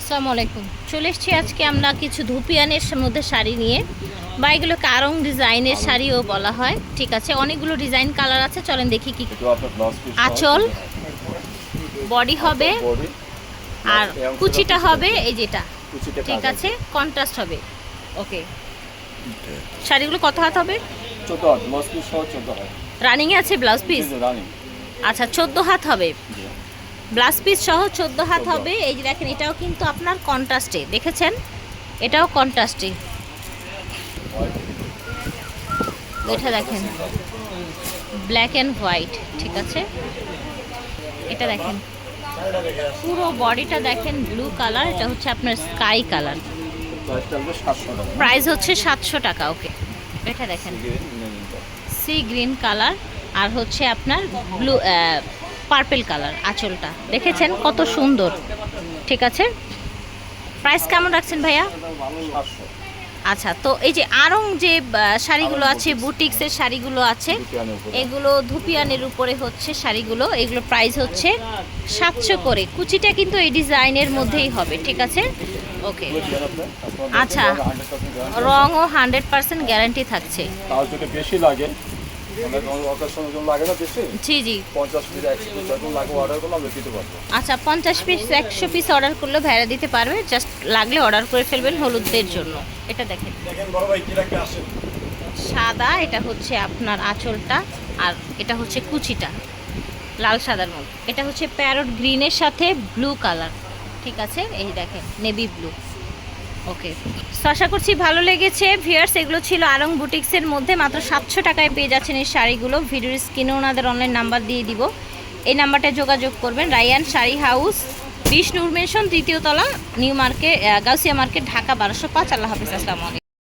আসসালামু আলাইকুম চলে এসেছি আজকে আমরা কিছু ধুপিয়ানের মধ্যে শাড়ি নিয়ে। বা এগুলোকে আরং ডিজাইনের শাড়িও বলা হয়। ঠিক আছে অনেকগুলো ডিজাইন কালার আছে চলেন দেখি কি আঁচল বডি হবে আর কুচিটা হবে এই যেটা। ঠিক আছে কন্ট্রাস্ট হবে। ওকে। শাড়িগুলো কত হাত হবে? 14 হাত ব্লাউজ পিস সহ 14 হাত। রানিংয়ে আছে ব্লাউজ পিস আচ্ছা চোদ্দ হাত হবে। ব্লাউজ পিস সহ চোদ্দ হাত হবে। এই যে দেখেন এটাও কিন্তু আপনার কন্ট্রাস্টে দেখেছেন? এটাও কন্ট্রাস্টে এটা দেখেন ব্ল্যাক অ্যান্ড হোয়াইট ঠিক আছে? এটা দেখেন পুরো বডিটা দেখেন ব্লু কালার এটা হচ্ছে আপনার স্কাই কালার প্রাইসটা হবে 700 টাকা প্রাইস হচ্ছে সাতশো টাকা ওকে এটা দেখেন সি গ্রিন কালার আর হচ্ছে আপনার ব্লু পার্পেল কালার আঁচলটা। দেখেছেন? কত সুন্দর। ঠিক আছে? প্রাইস কেমন রাখছেন ভাইয়া? আচ্ছা তো এই যে আরং যে শাড়িগুলো আছে, বুটিক্সের শাড়িগুলো আছে, এগুলো ধুপিয়ানের উপরে হচ্ছে শাড়িগুলো। এগুলো প্রাইস হচ্ছে সাতশো করে। কুচিটা কিন্তু এই ডিজাইনের মধ্যেই হবে, ঠিক আছে? ওকে। আচ্ছা। 100% রঙও হান্ড্রেড পার্সেন্ট গ্যারান্টি থাকছে। জি জি। 50 পিস 100 পিস যখন লাগে অর্ডার করলে আমরা দিতে পারব। আচ্ছা পঞ্চাশ পিস একশো পিস অর্ডার করলেও ভেড়া দিতে পারবে জাস্ট লাগলে অর্ডার করে ফেলবেন হলুদদের জন্য। এটা দেখেন। সাদা এটা হচ্ছে আপনার আঁচলটা আর এটা হচ্ছে কুচিটা লাল সাদার মধ্যে। এটা হচ্ছে প্যারট গ্রিনের সাথে ব্লু কালার ঠিক আছে? এই দেখেন নেভি ব্লু ওকে। আশা করছি ভালো লেগেছে। ভিয়ার্স এগুলো ছিল আরং বুটিক্সের মধ্যে। মাত্র সাতশো টাকায় পেয়ে যাচ্ছেন এই শাড়িগুলো। ভিডিওর স্ক্রিনে ওনাদের অনলাইন নাম্বার দিয়ে দিব। এই নাম্বারটা যোগাযোগ করবেন। রায়ান শাড়ি হাউস, বিষ্ণুর mansion তৃতীয়তলা new market Gausia market Dhaka, বারোশো পাঁচ। আল্লাহ হাফিজ, আসসালামু আলাইকুম।